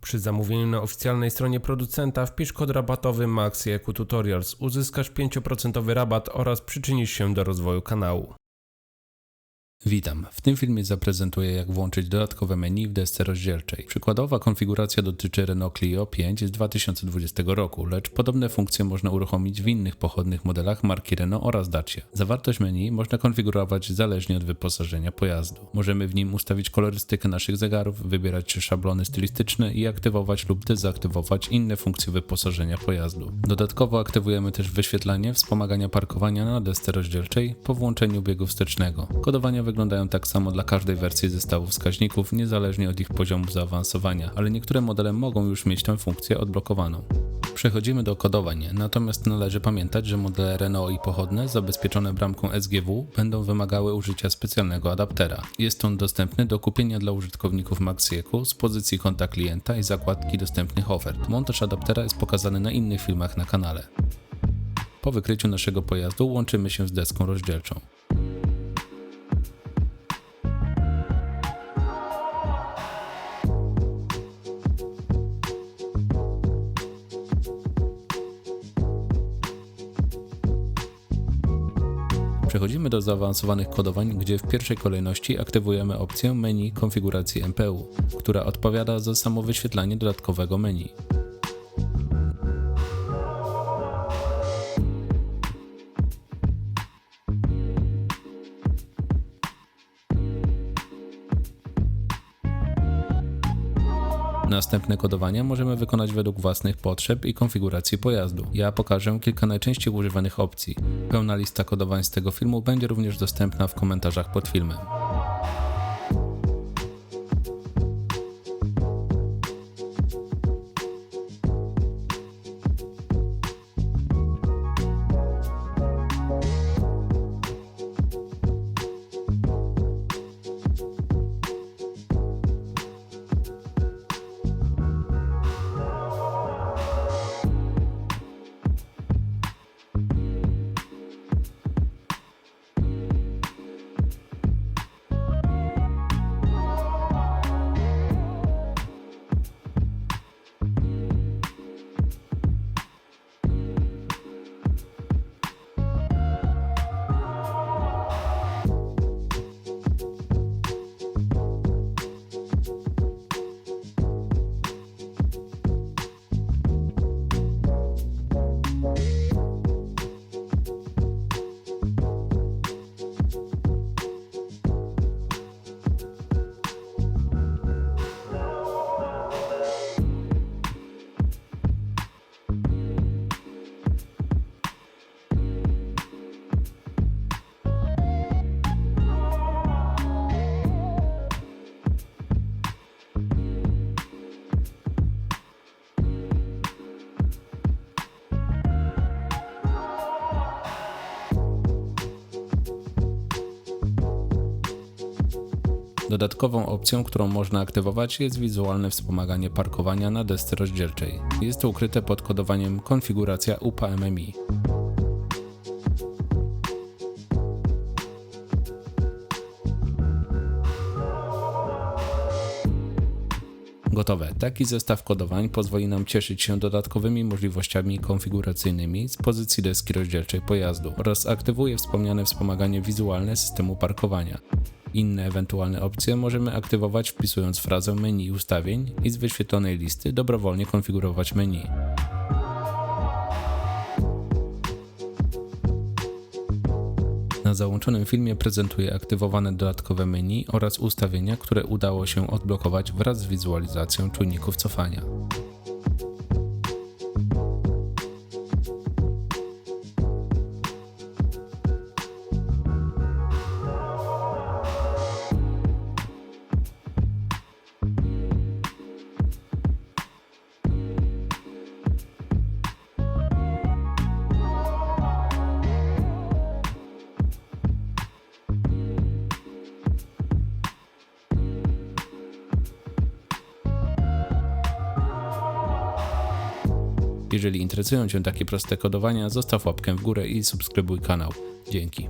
Przy zamówieniu na oficjalnej stronie producenta wpisz kod rabatowy MAXIEQ Tutorials. Uzyskasz 5% rabat oraz przyczynisz się do rozwoju kanału. Witam. W tym filmie zaprezentuję jak włączyć dodatkowe menu w desce rozdzielczej. Przykładowa konfiguracja dotyczy Renault Clio 5 z 2020 roku, lecz podobne funkcje można uruchomić w innych pochodnych modelach marki Renault oraz Dacia. Zawartość menu można konfigurować zależnie od wyposażenia pojazdu. Możemy w nim ustawić kolorystykę naszych zegarów, wybierać szablony stylistyczne i aktywować lub dezaktywować inne funkcje wyposażenia pojazdu. Dodatkowo aktywujemy też wyświetlanie wspomagania parkowania na desce rozdzielczej po włączeniu biegu wstecznego. Kodowania wyglądają tak samo dla każdej wersji zestawu wskaźników, niezależnie od ich poziomu zaawansowania, ale niektóre modele mogą już mieć tę funkcję odblokowaną. Przechodzimy do kodowań, natomiast należy pamiętać, że modele Renault i pochodne zabezpieczone bramką SGW będą wymagały użycia specjalnego adaptera. Jest on dostępny do kupienia dla użytkowników Maxieku z pozycji konta klienta i zakładki dostępnych ofert. Montaż adaptera jest pokazany na innych filmach na kanale. Po wykryciu naszego pojazdu łączymy się z deską rozdzielczą. Przechodzimy do zaawansowanych kodowań, gdzie w pierwszej kolejności aktywujemy opcję menu konfiguracji MPU, która odpowiada za samo wyświetlanie dodatkowego menu. Następne kodowania możemy wykonać według własnych potrzeb i konfiguracji pojazdu. Ja pokażę kilka najczęściej używanych opcji. Pełna lista kodowań z tego filmu będzie również dostępna w komentarzach pod filmem. Dodatkową opcją, którą można aktywować jest wizualne wspomaganie parkowania na desce rozdzielczej. Jest to ukryte pod kodowaniem konfiguracja UPA-MMI. Gotowe. Taki zestaw kodowań pozwoli nam cieszyć się dodatkowymi możliwościami konfiguracyjnymi z pozycji deski rozdzielczej pojazdu oraz aktywuje wspomniane wspomaganie wizualne systemu parkowania. Inne ewentualne opcje możemy aktywować wpisując frazę menu ustawień i z wyświetlonej listy dobrowolnie konfigurować menu. Na załączonym filmie prezentuję aktywowane dodatkowe menu oraz ustawienia, które udało się odblokować wraz z wizualizacją czujników cofania. Jeżeli interesują Cię takie proste kodowania, zostaw łapkę w górę i subskrybuj kanał. Dzięki.